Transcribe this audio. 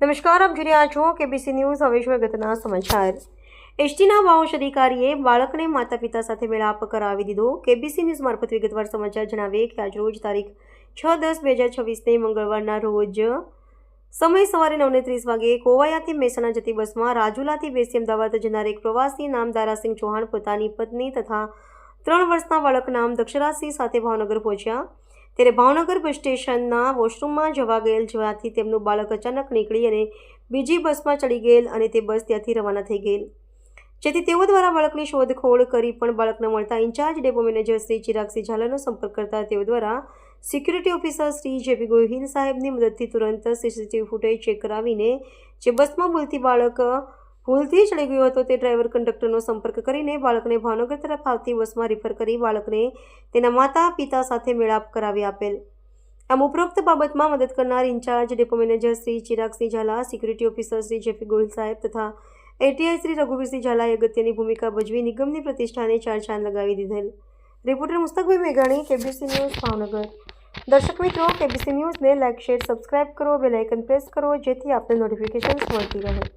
નમસ્કાર, આપ જોઈ રહ્યા છો કેબીસી ન્યૂઝ હવે ગતના સમાચાર? એસટીના વાઉશ અધિકારીએ બાળકને માતા પિતા સાથે મેળાપ કરાવી દીધો. કેબીસી ન્યૂઝ મારફત વિગતવાર સમાચાર જણાવે કે આજરોજ તારીખ છ દસ બે હજાર છવ્વીસને મંગળવારના રોજ સમય સવારે નવને ત્રીસ વાગે કોવાયાથી મહેસાણા જતી બસમાં રાજુલાથી બેસી અમદાવાદ જનાર એક પ્રવાસી નામ દારાસિંહ ચૌહાણ પોતાની પત્ની તથા ત્રણ વર્ષના બાળક નામ દક્ષરાસિંહ સાથે ભાવનગર પહોંચ્યા. ત્યારે ભાવનગર બસ સ્ટેશનના વોશરૂમમાં જવા ગયેલ જવાથી તેમનું બાળક અચાનક નીકળી અને બીજી બસમાં ચડી ગયેલ અને તે બસ ત્યાંથી રવાના થઈ ગયેલ. જેથી તેઓ દ્વારા બાળકની શોધખોળ કરી પણ બાળકને મળતા in-charge depot manager Shri Chiragsinh ઝાલાનો સંપર્ક કરતા તેઓ દ્વારા security officer Shri JP Gohil સાહેબની મદદથી તુરંત સીસીટીવી ફૂટેજ ચેક કરાવીને જે બસમાં બોલતી બાળક ભૂલથી ચડી ગયો હતો તે ડ્રાઈવર કંડક્ટરનો સંપર્ક કરીને બાળકને ભાવનગર તરફ આવતી બસમાં રિફર કરી બાળકને તેના માતા પિતા સાથે મેળાપ કરાવી આપેલ. આમ ઉપરોક્ત બાબતમાં મદદ કરનાર in-charge, depot manager Shri Chiragsinh Zala security officer Shri JP Gohil સાહેબ તથા એટીઆઈ શ્રી રઘુવીરસિંહ ઝાલાએ અગત્યની ભૂમિકા ભજવી નિગમની પ્રતિષ્ઠાને ચાર ચાંદ લગાવી દીધેલ. રિપોર્ટર મુસ્તકભાઈ મેઘાણી, કેબીસી ન્યૂઝ, ભાવનગર. દર્શક મિત્રો, કેબીસી ન્યૂઝને લાઇક શેર, સબસ્ક્રાઇબ કરો, બેલ આઇકન પ્રેસ કરો, જેથી આપને નોટિફિકેશન્સ મળતી રહે.